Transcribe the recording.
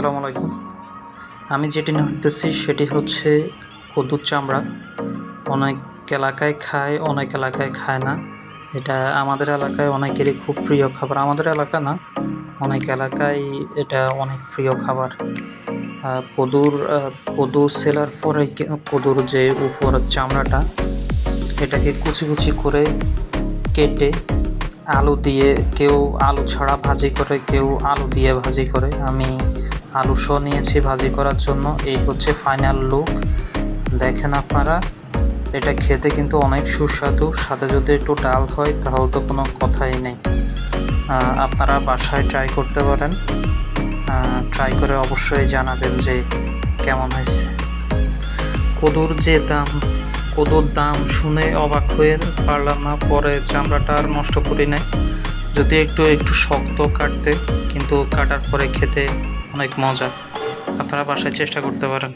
আসসালামু আলাইকুম। আমি যেটি নাড়তেছি সেটি হচ্ছে কদুর চামড়া। অনেক এলাকায় খায়, অনেক এলাকায় খায় না। এটা আমাদের এলাকায় অনেকেরই খুব প্রিয় খাবার। আমাদের এলাকা না, অনেক এলাকায় এটা অনেক প্রিয় খাবার। কদুর কদু সেলার পরে কদুর যে উপরের চামড়াটা, এটাকে কুচি কুচি করে কেটে আলু দিয়ে কেউ আলু ছাড়া ভাজি করে, কেউ আলু দিয়ে ভাজি করে। আমি আলু সহ নিয়েছি ভাজি করার জন্য। এই হচ্ছে ফাইনাল লুক দেখেন আপনারা, এটা খেতে কিন্তু অনেক সুস্বাদু। সাথে যদি একটু ডাল হয়, তাহলে তো কোনো কথাই নেই। আপনারা বাসায় ট্রাই করতে পারেন। ট্রাই করে অবশ্যই জানাবেন যে কেমন হয়েছে। কদুর যে দাম, কদুর দাম শুনে অবাক হয়ে পারলাম না। পরে চামড়াটা আর নষ্ট করি নাই। যদি একটু একটু শক্ত কাটতে, কিন্তু কাটার পরে খেতে অনেক মজা। আপনারা বাসায় চেষ্টা করতে পারেন।